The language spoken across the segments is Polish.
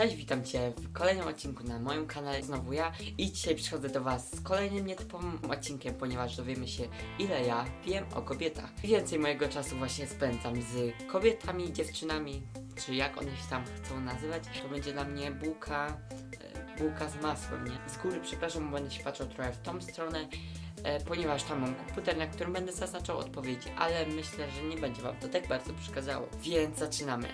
Cześć, witam Cię w kolejnym odcinku na moim kanale. Znowu ja i dzisiaj przychodzę do Was z kolejnym nietypowym odcinkiem, ponieważ dowiemy się ile ja wiem o kobietach. Więcej mojego czasu właśnie spędzam z kobietami, dziewczynami, czy jak one się tam chcą nazywać. To będzie dla mnie bułka, e, bułka z masłem, nie? Z góry przepraszam, bo będę się patrzył trochę w tą stronę. E, ponieważ tam mam komputer, na którym będę zaznaczał odpowiedzi, ale myślę, że nie będzie Wam to tak bardzo przeszkadzało. Więc zaczynamy.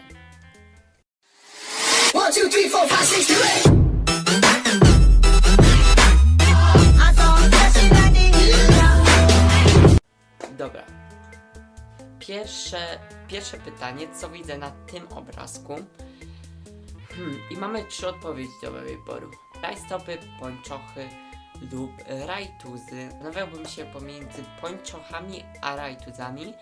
Dobra. Pierwsze, pierwsze pytanie, co widzę na tym obrazku? Hmm, I mamy trzy odpowiedzi do wyboru. Rajstopy, pończochy lub rajtuzy. Zastanawiałbym się pomiędzy pończochami a rajtuzami,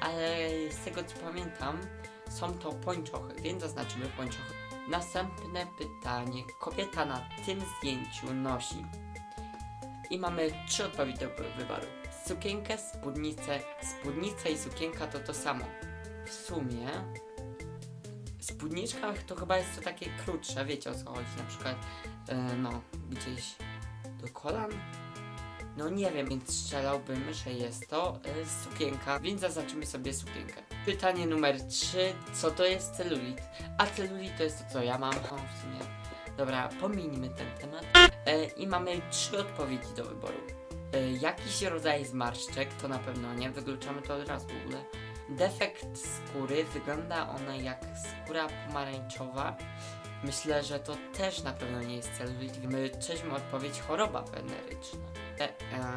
ale z tego co pamiętam, są to pończochy, więc zaznaczymy pończochy. Następne pytanie. Kobieta na tym zdjęciu nosi i mamy trzy odpowiedzi do wyboru. Sukienkę, spódnicę, spódnica i sukienka to to samo. W sumie spódniczka to chyba jest to takie krótsze, wiecie o co chodzi, na przykład e, no gdzieś do kolan. No nie wiem, więc strzelałbym, że jest to e, sukienka, więc zaznaczymy sobie sukienkę. Pytanie numer 3. Co to jest celulit? A celulit to jest to, co ja mam. O, w sumie. Dobra, pominijmy ten temat. E, I mamy trzy odpowiedzi do wyboru. E, jakiś rodzaj zmarszczek, to na pewno nie, wykluczamy to od razu w ogóle. Defekt skóry, wygląda ona jak skóra pomarańczowa. Myślę, że to też na pewno nie jest celulit. My cześmy odpowiedź choroba weneryczna. E,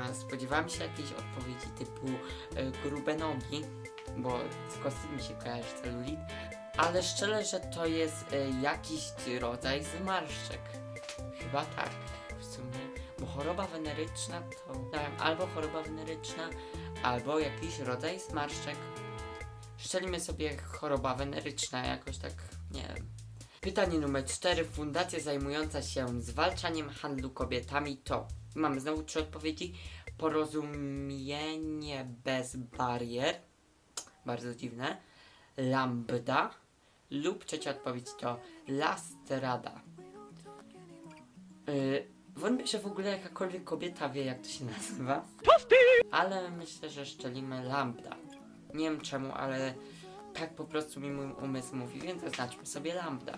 e, spodziewałem się jakiejś odpowiedzi typu e, grube nogi, bo z kostium mi się kojarzy celulit, ale szczerze, że to jest e, jakiś rodzaj zmarszczek. Chyba tak, w sumie. Bo choroba weneryczna to tak, albo choroba weneryczna, albo jakiś rodzaj zmarszczek. Szczelimy sobie choroba weneryczna, jakoś tak, nie wiem. Pytanie numer 4. Fundacja zajmująca się zwalczaniem handlu kobietami to. Mamy znowu trzy odpowiedzi. Porozumienie bez barier. Bardzo dziwne. Lambda. Lub trzecia odpowiedź to Lastrada. Yy, wątpię, że w ogóle jakakolwiek kobieta wie, jak to się nazywa. Ale myślę, że szczelimy lambda. Nie wiem czemu, ale tak po prostu mi mój umysł mówi, więc zaznaczmy sobie lambda.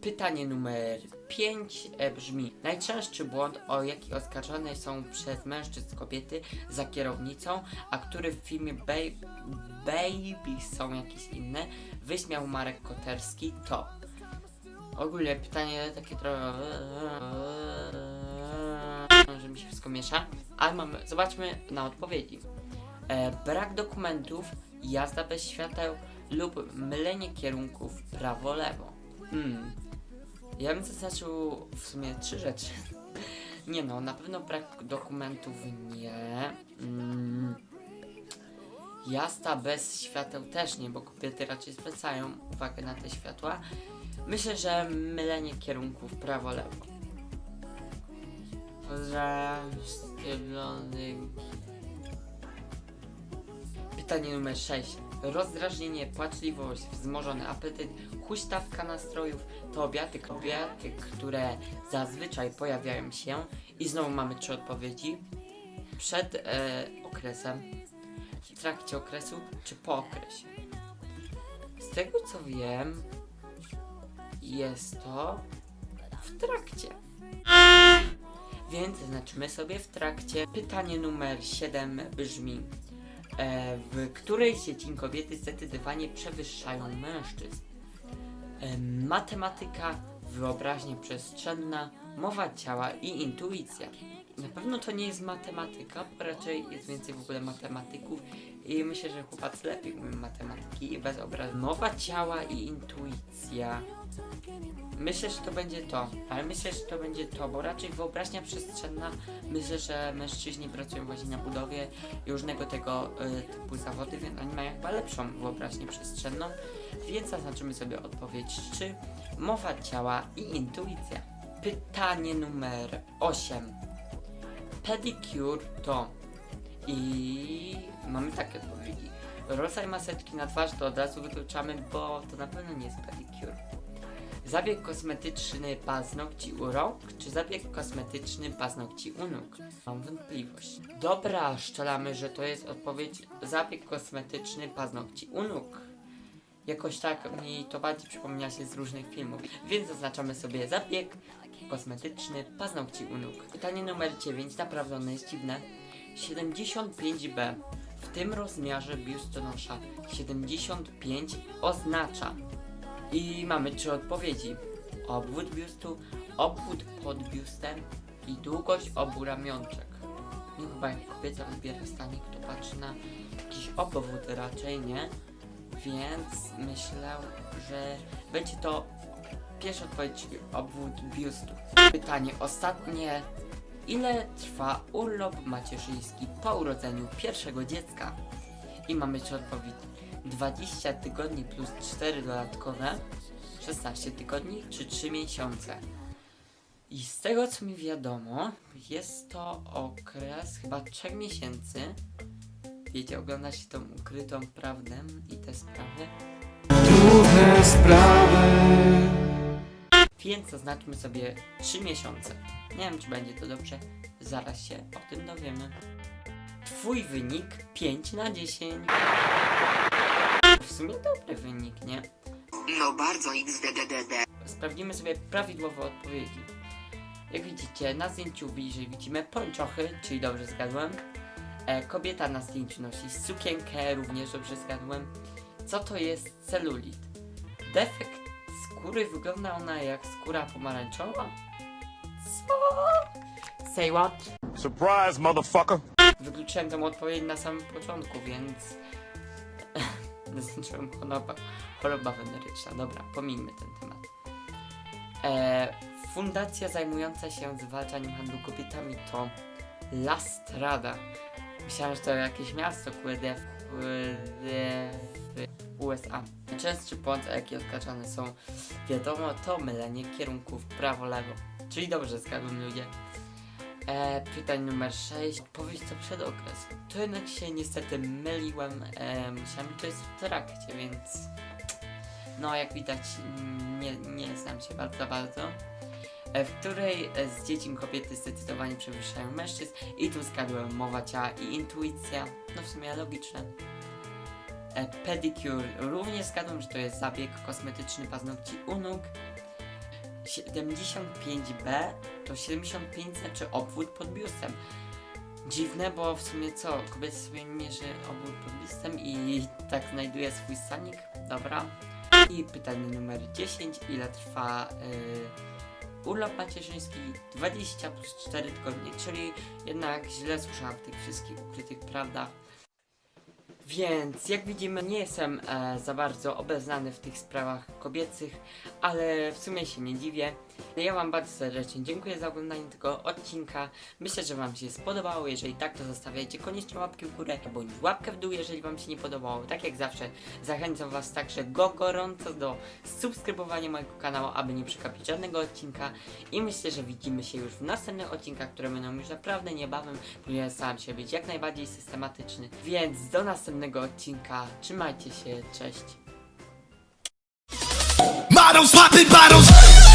Pytanie numer 5 e, brzmi: Najczęstszy błąd, o jaki oskarżone są przez mężczyzn kobiety za kierownicą, a który w filmie ba- Baby są jakieś inne, wyśmiał Marek Koterski, to. Ogólnie pytanie takie trochę. że mi się wszystko miesza. Ale mamy, zobaczmy na odpowiedzi. E, brak dokumentów, jazda bez świateł lub mylenie kierunków prawo-lewo. Hmm. Ja bym zaznaczył w sumie trzy rzeczy. Nie no, na pewno brak dokumentów nie. Mm. Bez świateł też nie, bo kobiety raczej zwracają uwagę na te światła. Myślę, że mylenie kierunków prawo-lewo. Pozdrawiam. Pytanie numer 6. Rozdrażnienie, płaczliwość, wzmożony apetyt, huśtawka nastrojów to objawy kobiety, które zazwyczaj pojawiają się i znowu mamy trzy odpowiedzi. Przed e, okresem, w trakcie okresu czy po okresie. Z tego co wiem, jest to w trakcie. Więc zaznaczymy sobie w trakcie. Pytanie numer 7 brzmi: W której sieci kobiety zdecydowanie przewyższają mężczyzn? E, matematyka, wyobraźnia przestrzenna, mowa ciała i intuicja. Na pewno to nie jest matematyka, raczej jest więcej w ogóle matematyków i myślę, że chłopacy lepiej umieją matematyki i bez obrazu. Mowa ciała i intuicja. Myślę, że to będzie to, ale myślę, że to będzie to, bo raczej wyobraźnia przestrzenna, myślę, że mężczyźni pracują właśnie na budowie i różnego tego y, typu zawody, więc oni mają chyba lepszą wyobraźnię przestrzenną, więc zaznaczymy sobie odpowiedź 3, mowa ciała i intuicja. Pytanie numer 8. Pedicure to i mamy takie odpowiedzi. Rodzaj maseczki na twarz to od razu wykluczamy, bo to na pewno nie jest pedicure. Zabieg kosmetyczny paznokci u rąk, czy zabieg kosmetyczny paznokci u nóg? Mam wątpliwość. Dobra, szczelamy, że to jest odpowiedź zabieg kosmetyczny paznokci u nóg. Jakoś tak mi to bardziej przypomina się z różnych filmów, więc zaznaczamy sobie zabieg kosmetyczny paznokci u nóg. Pytanie numer 9, naprawdę ono jest dziwne. 75B w tym rozmiarze biustonosza 75 oznacza i mamy trzy odpowiedzi. Obwód biustu, obwód pod biustem i długość obu ramionczek. No chyba jak kobieta wybiera stanik, to patrzy na jakiś obwód raczej, nie? Więc myślę, że będzie to pierwsza odpowiedź, obwód biustu. Pytanie ostatnie. Ile trwa urlop macierzyński po urodzeniu pierwszego dziecka? I mamy trzy odpowiedzi. 20 tygodni plus 4 dodatkowe, 16 tygodni czy 3 miesiące. I z tego co mi wiadomo, jest to okres chyba 3 miesięcy. Wiecie, ogląda się tą ukrytą prawdę i te sprawy. Trudne sprawy. Więc zaznaczmy sobie 3 miesiące. Nie wiem, czy będzie to dobrze. Zaraz się o tym dowiemy. Twój wynik 5 na 10. W sumie dobry wynik, nie? No bardzo xddddd. Sprawdzimy sobie prawidłowe odpowiedzi. Jak widzicie, na zdjęciu bliżej widzimy pończochy, czyli dobrze zgadłem. E, kobieta na zdjęciu nosi sukienkę, również dobrze zgadłem. Co to jest celulit? Defekt skóry, wygląda ona jak skóra pomarańczowa? Co? Say what? Surprise, motherfucker. Wykluczyłem tą odpowiedź na samym początku, więc zaznaczyłem choroba, choroba weneryczna. Dobra, pomijmy ten temat. E, fundacja zajmująca się zwalczaniem handlu kobietami to La Strada. Myślałem, że to jakieś miasto kurde w, USA. Częstszy błąd, jaki oskarżane są, wiadomo, to mylenie kierunków prawo-lewo. Czyli dobrze zgadłem ludzie. E, pytań numer 6. Powiedz co przed okres. To jednak się niestety myliłem. E, myślałem, że to jest w trakcie, więc. No, jak widać, nie, nie znam się bardzo, bardzo. E, w której z dzieci kobiety zdecydowanie przewyższają mężczyzn. I tu zgadłem mowa ciała i intuicja. No, w sumie logiczne. E, pedicure. Również zgadłem, że to jest zabieg kosmetyczny paznokci u nóg. 75B to 75 znaczy obwód pod biustem. Dziwne, bo w sumie co, kobieta sobie mierzy obwód pod biustem i tak znajduje swój stanik. Dobra. I pytanie numer 10. Ile trwa yy, urlop macierzyński? 20 plus 4 tygodnie, czyli jednak źle słyszałam w tych wszystkich ukrytych prawdach. Więc jak widzimy, nie jestem e, za bardzo obeznany w tych sprawach kobiecych, ale w sumie się nie dziwię. Ja Wam bardzo serdecznie dziękuję za oglądanie tego odcinka. Myślę, że Wam się spodobało. Jeżeli tak, to zostawiajcie koniecznie łapki w górę bądź łapkę w dół, jeżeli Wam się nie podobało. Tak jak zawsze, zachęcam Was także go gorąco do subskrybowania mojego kanału, aby nie przegapić żadnego odcinka. I myślę, że widzimy się już w następnych odcinkach, które będą już naprawdę niebawem, ponieważ staram się być jak najbardziej systematyczny. Więc do następnego odcinka. Trzymajcie się, cześć. Popping bottles.